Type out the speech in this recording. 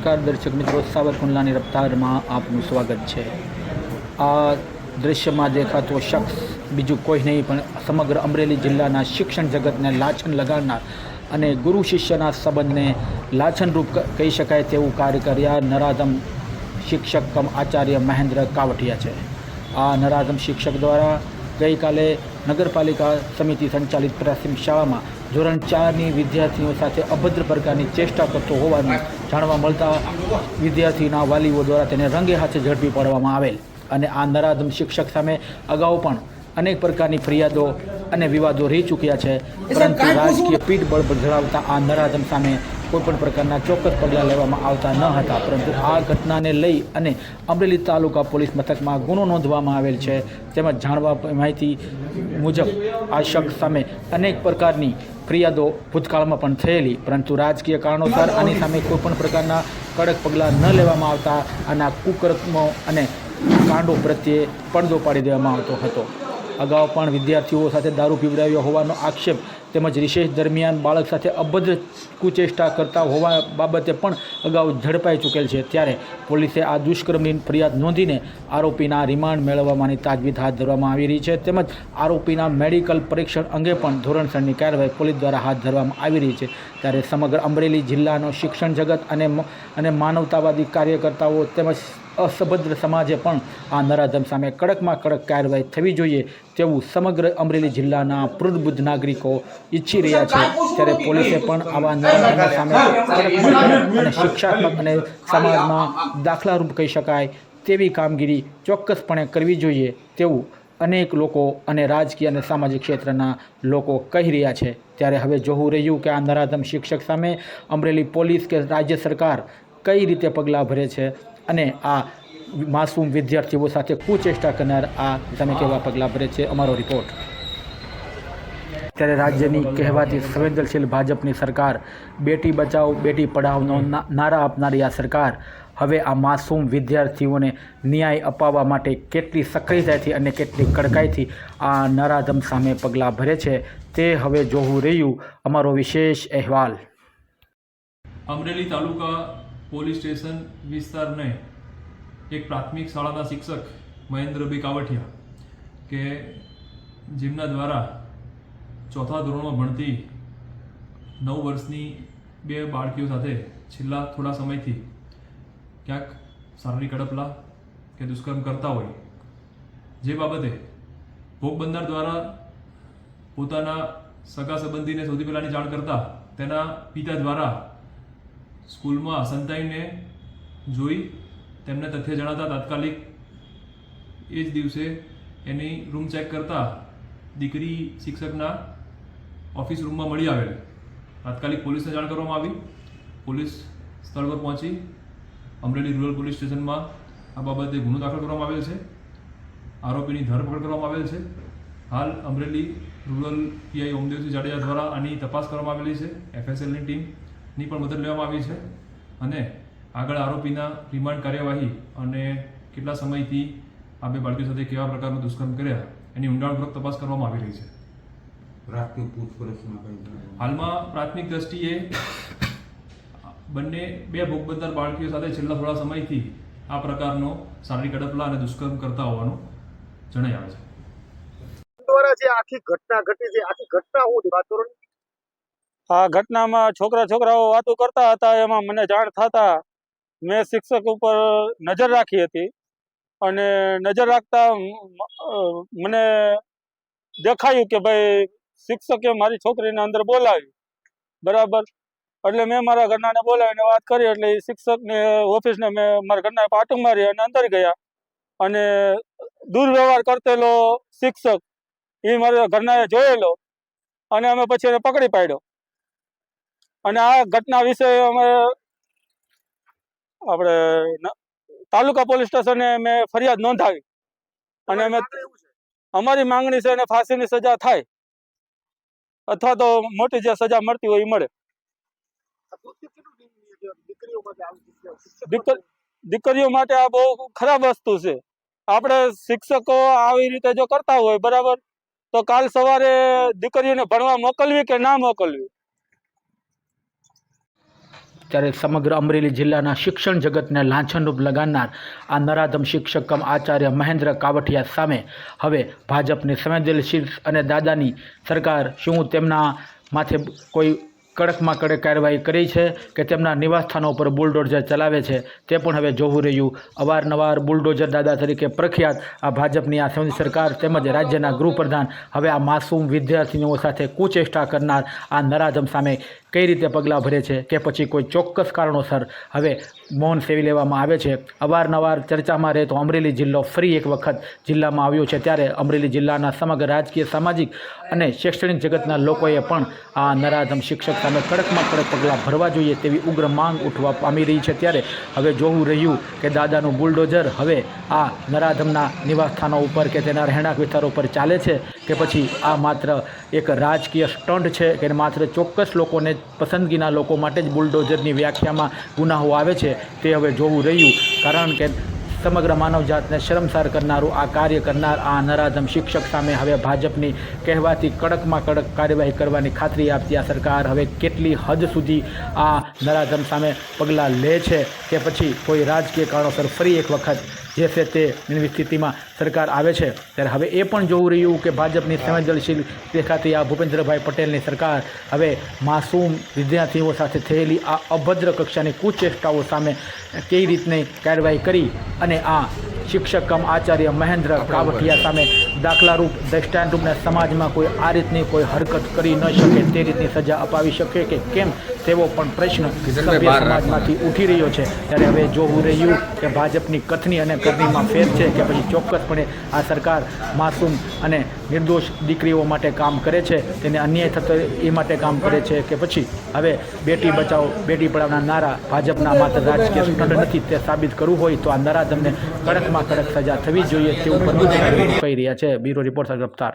નમસ્કાર દર્શક મિત્રો, સાવરકુંડલાની રફતારમાં આપનું સ્વાગત છે. આ દૃશ્યમાં દેખાતો શખ્સ બીજું કોઈ નહીં, પણ સમગ્ર અમરેલી જિલ્લાના શિક્ષણ જગતને લાછન લગાડનાર અને ગુરુ શિષ્યના સંબંધને લાછનરૂપ કહી શકાય તેવું કાર્ય કર્યા નરાધમ શિક્ષક કમ આચાર્ય મહેન્દ્ર કાવઠિયા છે. આ નરાધમ શિક્ષક દ્વારા ગઈકાલે નગરપાલિકા સમિતિ સંચાલિત પ્રાથમિક શાળામાં ધોરણ ચારની વિદ્યાર્થીઓ સાથે અભદ્ર પ્રકારની ચેષ્ટા કરતો હોવાનું જાણવા મળતા વિદ્યાર્થીના વાલીઓ દ્વારા તેને રંગે હાથે ઝડપી પાડવામાં આવેલ અને આ નરાધમ શિક્ષક સામે અગાઉ પણ અનેક પ્રકારની ફરિયાદો અને વિવાદો રહી ચૂક્યા છે. પરંતુ રાજકીય પીઠબળ ધરાવતા આ નરાધમ સામે કોઈપણ પ્રકારના ચોક્કસ પગલાં લેવામાં આવતા ન હતા, પરંતુ આ ઘટનાને લઈ અને અમરેલી તાલુકા પોલીસ મથકમાં ગુનો નોંધવામાં આવેલ છે. તેમજ જાણવા માહિતી મુજબ આ શખ્સ સામે અનેક પ્રકારની ફરિયાદો ભૂતકાળમાં પણ થયેલી, પરંતુ રાજકીય કારણોસર આની સામે કોઈપણ પ્રકારના કડક પગલાં ન લેવામાં આવતા, આના કુકર્મો અને કાંડો પ્રત્યે પડદો પાડી દેવામાં આવતો હતો. અગાઉ પણ વિદ્યાર્થીઓ સાથે દારૂ પીવડાવ્યો હોવાનો આક્ષેપ તેમજ રિશેષ દરમિયાન બાળક સાથે અભદ્ર કુચેષ્ટા કરતા હોવા બાબતે પણ અગાઉ ઝડપાઈ ચૂકેલ છે. ત્યારે પોલીસે આ દુષ્કર્મની ફરિયાદ નોંધીને આરોપીના રિમાન્ડ મેળવવાની તાજવીજ હાથ ધરવામાં આવી રહી છે. તેમજ આરોપીના મેડિકલ પરીક્ષણ અંગે પણ ધોરણસરની કાર્યવાહી પોલીસ દ્વારા હાથ ધરવામાં આવી રહી છે. ત્યારે સમગ્ર અમરેલી જિલ્લાનો શિક્ષણ જગત અને અને માનવતાવાદી કાર્યકર્તાઓ તેમજ અસભદ્ર સમાજે પણ આ નરાધમ સામે કડકમાં કડક કાર્યવાહી થવી જોઈએ તેવું સમગ્ર અમરેલી જિલ્લાના પ્રબુદ્ધ નાગરિકો ઈચ્છી રહ્યા છે. ત્યારે પોલીસે પણ આવા નરાધમો સામે અને શિક્ષાત્મક અને સમાજમાં દાખલારૂપ કહી શકાય તેવી કામગીરી ચોક્કસપણે કરવી જોઈએ તેવું અનેક લોકો અને રાજકીય અને સામાજિક ક્ષેત્રના લોકો કહી રહ્યા છે. ત્યારે હવે જોવું રહ્યું કે આ નરાધમ શિક્ષક સામે અમરેલી પોલીસ કે રાજ્ય સરકાર કઈ રીતે પગલાં ભરે છે અને આ માસૂમ વિદ્યાર્થીઓ સાથે કુચેષ્ટા કરનાર આ તમે કેવા પગલાં ભરે છે? અમારો રિપોર્ટ ત્યારે રાજ્યની કહેવાતી સંવેદનશીલ ભાજપની સરકાર, બેટી બચાવો બેટી પઢાવનો નારા આપનારી આ સરકાર, હવે આ માસૂમ વિદ્યાર્થીઓને ન્યાય અપાવવા માટે કેટલી સક્રિયતાથી અને કેટલી કડકાઈથી આ નરાધમ સામે પગલાં ભરે છે, તે હવે જોવું રહ્યું. અમારો વિશેષ અહેવાલ. અમરેલી તાલુકા પોલીસ સ્ટેશન વિસ્તારને એક પ્રાથમિક શાળાના શિક્ષક મહેન્દ્રભાઈ કાવઠિયા કે જેમના દ્વારા ચોથા ધોરણમાં ભણતી નવ વર્ષની બે બાળકીઓ સાથે છેલ્લા થોડા સમયથી ક્યાંક શારીરિક અડપલા કે દુષ્કર્મ કરતા હોય. જે બાબતે ભોગ બનનાર દ્વારા પોતાના સગા સંબંધીને સૌથી પહેલાંની જાણ કરતા તેના પિતા દ્વારા સ્કૂલમાં સંતાઈને જોઈ તેમને તથ્ય જણાતા તાત્કાલિક એ જ દિવસે એની રૂમ ચેક કરતા દીકરી શિક્ષકના ઓફિસ રૂમમાં મળી આવેલ. તાત્કાલિક પોલીસને જાણ કરવામાં આવી. પોલીસ સ્થળ પર પહોંચી અમરેલી રૂરલ પોલીસ સ્ટેશનમાં આ બાબતે ગુનો દાખલ કરવામાં આવેલ છે. આરોપીની ધરપકડ કરવામાં આવેલ છે. હાલ અમરેલી રૂરલ પીઆઈ ઓમદેવસિંહ જાડેજા દ્વારા આની તપાસ કરવામાં આવેલી છે. એફએસએલની ટીમની પણ મદદ લેવામાં આવી છે. અને આગળ આરોપીના રિમાન્ડ કાર્યવાહી અને કેટલા સમયથી આ બે બાળકીઓ સાથે કેવા પ્રકારનું દુષ્કર્મ કર્યા એની ઊંડાણપૂર્વક તપાસ કરવામાં આવી રહી છે. પ્રાથમિક પૂછપરછમાં હાલમાં પ્રાથમિક દ્રષ્ટિએ બંને બે ભોગબંદર બાળકીઓ સાથે છેલ્લા થોડા સમયથી આ પ્રકારનો શારીરિક અડપલા અને દુષ્કર્મ કરતા હોવાનું જણાઈ આવે છે. દ્વારા જે આખી ઘટના ઘટી છે આખી ઘટના હું વાત કરો આ ઘટનામાં છોકરા છોકરાઓ વાતો કરતા હતા એમાં મને જાણ થતા મેં શિક્ષક ઉપર નજર રાખી હતી અને નજર રાખતા મને દેખાયું કે ભાઈ શિક્ષકે મારી છોકરીને અંદર બોલાવી બરાબર? એટલે મેં મારા ઘરનાને બોલાવીને વાત કરી, એટલે એ શિક્ષકને ઓફિસને મેં મારા ઘરના પાટું મારી અને અંદર ગયા. અને દુર્વ્યવહાર કરતેલો શિક્ષક એ મારા ઘરનાએ જોયેલો અને અમે પછી એને પકડી પાડ્યો. અને આ ઘટના વિશે અમે આપણે તાલુકા પોલીસ સ્ટેશને મેં ફરિયાદ નોંધાવી. અને અમે અમારી માંગણી છે એને ફાંસીની સજા થાય. અથવા તો મોટી જે સજા મળતી હોય એ મળે. દીકરીઓ માટે આ બહુ ખરાબ વસ્તુ છે. આપણે શિક્ષકો આવી રીતે જો કરતા હોય બરાબર તો કાલ સવારે દીકરીઓને ભણવા મોકલવી કે ના મોકલવી? ત્યારે સમગ્ર અમરેલી જિલ્લાના શિક્ષણ જગતને લાંછનરૂપ લગાડનાર આ નરાધમ શિક્ષક કમ આચાર્ય મહેન્દ્ર કાવઠિયા સામે હવે ભાજપની સંવેદનશીલ અને દાદાની સરકાર શું તેમના માથે કોઈ કડકમાં કડક કાર્યવાહી કરી છે કે તેમના નિવાસસ્થાનો પર બુલડોઝર ચલાવે છે. તે પણ હવે જોવું રહ્યું. અવારનવાર બુલડોઝર દાદા તરીકે પ્રખ્યાત આ ભાજપની આ સંઘ સરકાર તેમજ રાજ્યના ગૃહપ્રધાન હવે આ માસૂમ વિદ્યાર્થીઓ સાથે કુચેષ્ટા કરનાર આ નરાધમ સામે કઈ રીતે પગલાં ભરે છે કે પછી કોઈ ચોક્કસ કારણોસર હવે મૌન સેવી લેવામાં આવે છે? અવારનવાર ચર્ચામાં રહેતો અમરેલી જિલ્લો ફરી એક વખત જિલ્લામાં આવ્યો છે. ત્યારે અમરેલી જિલ્લાના સમગ્ર રાજકીય, સામાજિક અને શૈક્ષણિક જગતના લોકોએ પણ આ નરાધમ શિક્ષક સામે કડકમાં કડક પગલાં ભરવા જોઈએ તેવી ઉગ્ર માંગ ઉઠવા પામી રહી છે ત્યારે હવે જોવું રહ્યું કે દાદાનું બુલડોઝર હવે આ નરાધમના નિવાસસ્થાનો ઉપર કે તેના રહેણાંક વિસ્તારો પર ચાલે છે કે પછી આ માત્ર એક રાજકીય સ્ટન્ટ છે કે માત્ર ચોક્કસ લોકોને પસંદગીના લોકો માટે જ બુલડોઝરની વ્યાખ્યામાં ગુનાહો આવે છે તે હવે જોવું રહ્યું. કારણ કે સમગ્ર માનવજાતને શરમસાર કરનારું આ કાર્ય કરનાર આ નરાધમ શિક્ષક સામે હવે ભાજપની કહેવાતી કડકમાં કડક કાર્યવાહી કરવાની ખાતરી આપતી આ સરકાર હવે કેટલી હદ સુધી આ નરાધમ સામે પગલાં લે છે કે પછી કોઈ રાજકીય કારણોસર ફરી એક વખત જે છે તે સ્થિતિમાં સરકાર આવે છે. ત્યારે હવે એ પણ જોવું રહ્યું કે ભાજપની સંવેદનશીલ દેખાતી આ ભૂપેન્દ્રભાઈ પટેલની સરકાર હવે માસૂમ વિદ્યાર્થીઓ સાથે થયેલી આ અભદ્ર કક્ષાની કુચેષ્ટાઓ સામે કઈ રીતની કાર્યવાહી કરી અને આ શિક્ષક કમ આચાર્ય મહેન્દ્ર કાવઠિયા સામે દાખલારૂપ દ્રષ્ટાંતરૂપને સમાજમાં કોઈ આ રીતની કોઈ હરકત કરી ન શકે તે રીતની સજા અપાવી શકે કે કેમ તેવો પણ પ્રશ્ન સભ્ય સમાજમાંથી ઉઠી રહ્યો છે. ત્યારે હવે જોવું રહ્યું કે ભાજપની કથની અને કરણીમાં ફેર છે કે પછી ચોક્કસપણે આ સરકાર માસૂમ અને નિર્દોષ દીકરીઓ માટે કામ કરે છે, તેને અન્યાય થતો એ માટે કામ કરે છે કે પછી હવે બેટી બચાવો, બેટી પઢાવના નારા ભાજપના માત્ર રાજકીય સ્ટન્ટ નથી તે સાબિત કરવું હોય તો આ નારા તમને કડકમાં કડક સજા થવી જોઈએ તેવું કહી રહ્યા છે. Bureau reporter રફતાર